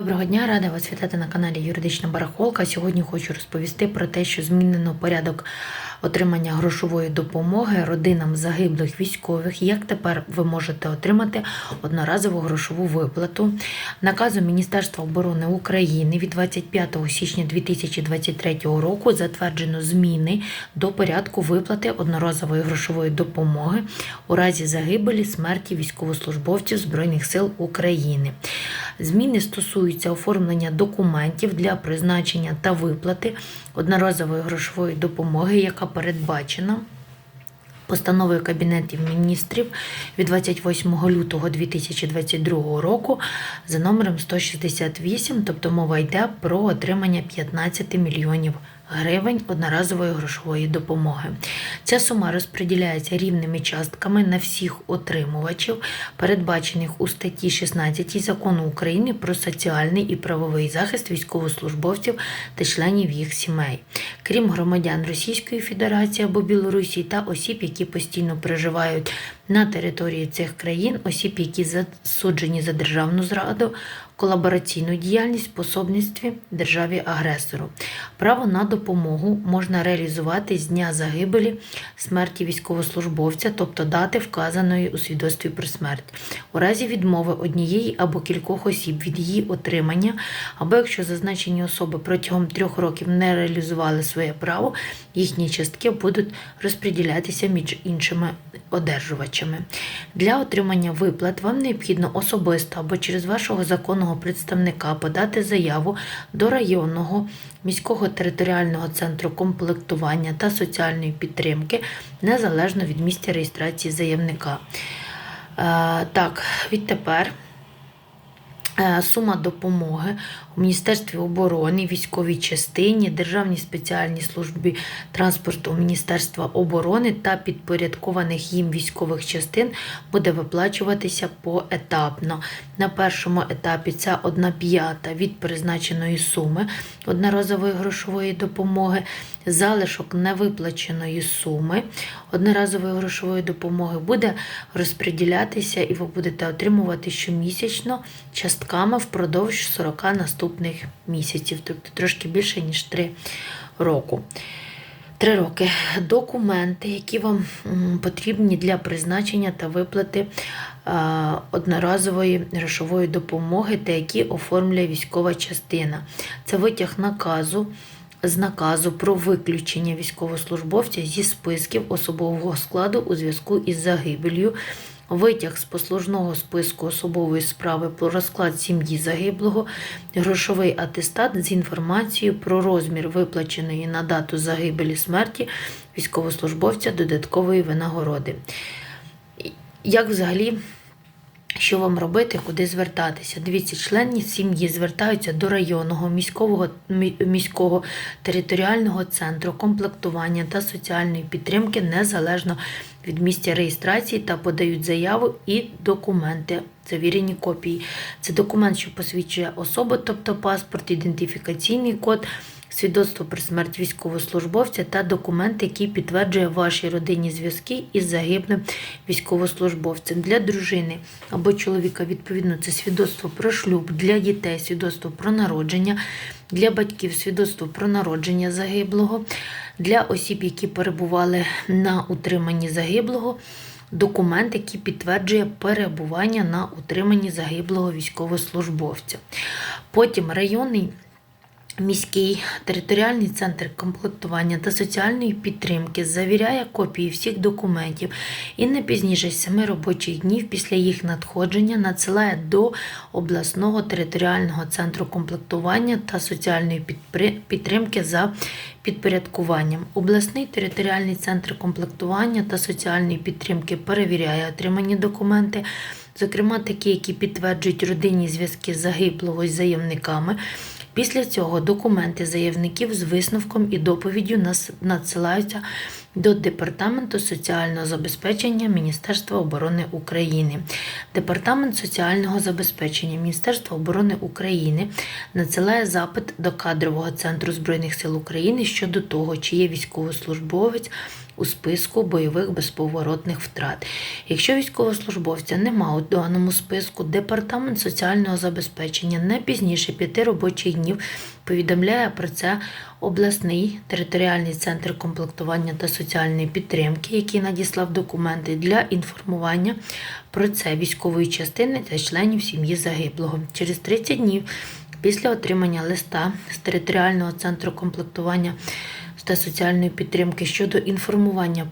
Доброго дня, рада вас вітати на каналі Юридична Барахолка. Сьогодні хочу розповісти про те, що змінено порядок отримання грошової допомоги родинам загиблих військових. Як тепер ви можете отримати одноразову грошову виплату? Наказом Міністерства оборони України від 25 січня 2023 року затверджено зміни до порядку виплати одноразової грошової допомоги у разі загибелі смерті військовослужбовців Збройних сил України. Зміни стосуються оформлення документів для призначення та виплати одноразової грошової допомоги, яка передбачена постановою Кабінетів міністрів від 28 лютого 2022 року за номером 168, тобто мова йде про отримання 15 мільйонів гривень одноразової грошової допомоги. Ця сума розподіляється рівними частками на всіх отримувачів, передбачених у статті 16 Закону України про соціальний і правовий захист військовослужбовців та членів їх сімей, крім громадян Російської Федерації або Білорусі та осіб, які постійно проживають на території цих країн, осіб, які засуджені за державну зраду, колабораційну діяльність, пособництві державі-агресору. Право на допомогу можна реалізувати з дня загибелі смерті військовослужбовця, тобто дати вказаної у свідоцтві про смерть, у разі відмови однієї або кількох осіб від її отримання, або якщо зазначені особи протягом трьох років не реалізували своє право, їхні частки будуть розподілятися між іншими одержувачами. Для отримання виплат вам необхідно особисто або через вашого законного представника подати заяву до районного міського територіального центру комплектування та соціальної підтримки незалежно від місця реєстрації заявника. Е, Так, відтепер. Е, Сума допомоги у Міністерстві оборони, військовій частині, Державній спеціальній службі транспорту Міністерства оборони та підпорядкованих їм військових частин буде виплачуватися поетапно. На першому етапі це 1 п'ята від призначеної суми одноразової грошової допомоги, залишок невиплаченої суми одноразової грошової допомоги буде розподілятися і ви будете отримувати щомісячно частками впродовж 40 наступних місяців, тобто трошки більше, ніж 3 року. Три роки. Документи, які вам потрібні для призначення та виплати е, одноразової грошової допомоги, та які оформлює військова частина. Це витяг наказу з наказу про виключення військовослужбовця зі списків особового складу у зв'язку із загибелью. Витяг з послужного списку особової справи про розклад сім'ї загиблого, грошовий атестат з інформацією про розмір виплаченої на дату загибелі смерті військовослужбовця додаткової винагороди. Як взагалі що вам робити, куди звертатися? Дивіться, члени сім'ї звертаються до районного міського, міського територіального центру комплектування та соціальної підтримки незалежно від місця реєстрації та подають заяву і документи. Завірені копії. Це документ, що посвідчує особу, тобто паспорт, ідентифікаційний код, свідоцтво про смерть військовослужбовця та документ, який підтверджує ваші родинні зв'язки із загиблим військовослужбовцем. Для дружини або чоловіка, відповідно, це свідоцтво про шлюб, для дітей свідоцтво про народження, для батьків свідоцтво про народження загиблого, для осіб, які перебували на утриманні загиблого. Документ, який підтверджує перебування на утриманні загиблого військовослужбовця. Потім районний Міський територіальний центр комплектування та соціальної підтримки завіряє копії всіх документів і не пізніше 7 робочих днів після їх надходження надсилає до обласного територіального центру комплектування та соціальної підтримки за підпорядкуванням. Обласний територіальний центр комплектування та соціальної підтримки перевіряє отримані документи, зокрема такі, які підтверджують родинні зв'язки загиблого з заявниками. Після цього документи заявників з висновком і доповіддю надсилаються до Департаменту соціального забезпечення Міністерства оборони України. Департамент соціального забезпечення Міністерства оборони України надсилає запит до кадрового центру Збройних сил України щодо того, чи є військовослужбовець у списку бойових безповоротних втрат. Якщо військовослужбовця нема у даному списку, департамент соціального забезпечення не пізніше п'яти робочих днів повідомляє про це обласний територіальний центр комплектування та соціальної підтримки, який надіслав документи для інформування про це військової частини та членів сім'ї загиблого. Через 30 днів після отримання листа з територіального центру комплектування та соціальної підтримки щодо інформування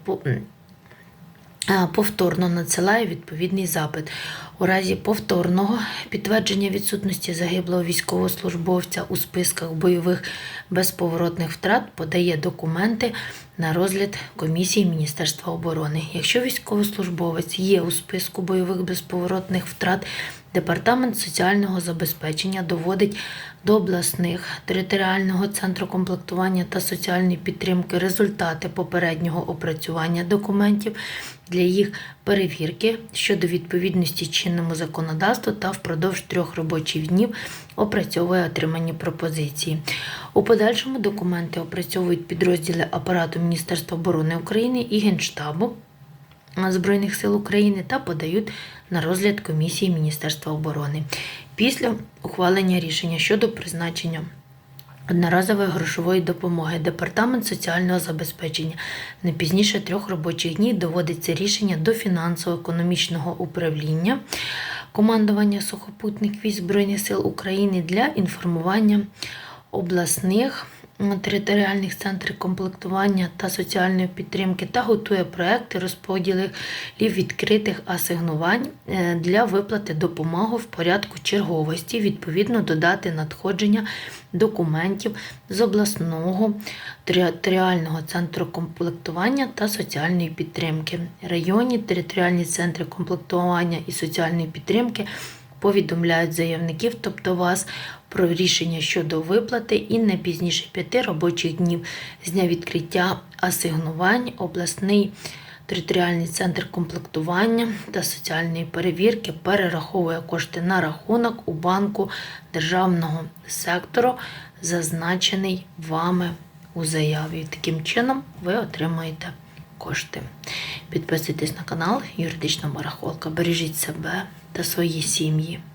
повторно надсилає відповідний запит. У разі повторного підтвердження відсутності загиблого військовослужбовця у списках бойових безповоротних втрат подає документи на розгляд комісії Міністерства оборони. Якщо військовослужбовець є у списку бойових безповоротних втрат, Департамент соціального забезпечення доводить до обласних територіального центру комплектування та соціальної підтримки результати попереднього опрацювання документів для їх перевірки щодо відповідності чинному законодавству та впродовж трьох робочих днів опрацьовує отримані пропозиції. У подальшому документи опрацьовують підрозділи апарату Міністерства оборони України і Генштабу. Збройних сил України та подають на розгляд комісії Міністерства оборони. Після ухвалення рішення щодо призначення одноразової грошової допомоги. Департамент соціального забезпечення. Не пізніше трьох робочих днів доводиться рішення до фінансово-економічного управління командування сухопутних військ Збройних сил України для інформування обласних територіальних центрів комплектування та соціальної підтримки та готує проекти розподілів відкритих асигнувань е, для виплати допомоги в порядку черговості, відповідно до дати надходження документів з обласного територіального центру комплектування та соціальної підтримки. Районні територіальні центри комплектування і соціальної підтримки повідомляють заявників, тобто вас, про рішення щодо виплати і не пізніше п'яти робочих днів з дня відкриття асигнувань обласний. Територіальний центр комплектування та соціальної перевірки перераховує кошти на рахунок у банку державного сектору, зазначений вами у заяві. Таким чином ви отримаєте кошти. Підписуйтесь на канал Юридична Барахолка. Бережіть себе та свої сім'ї.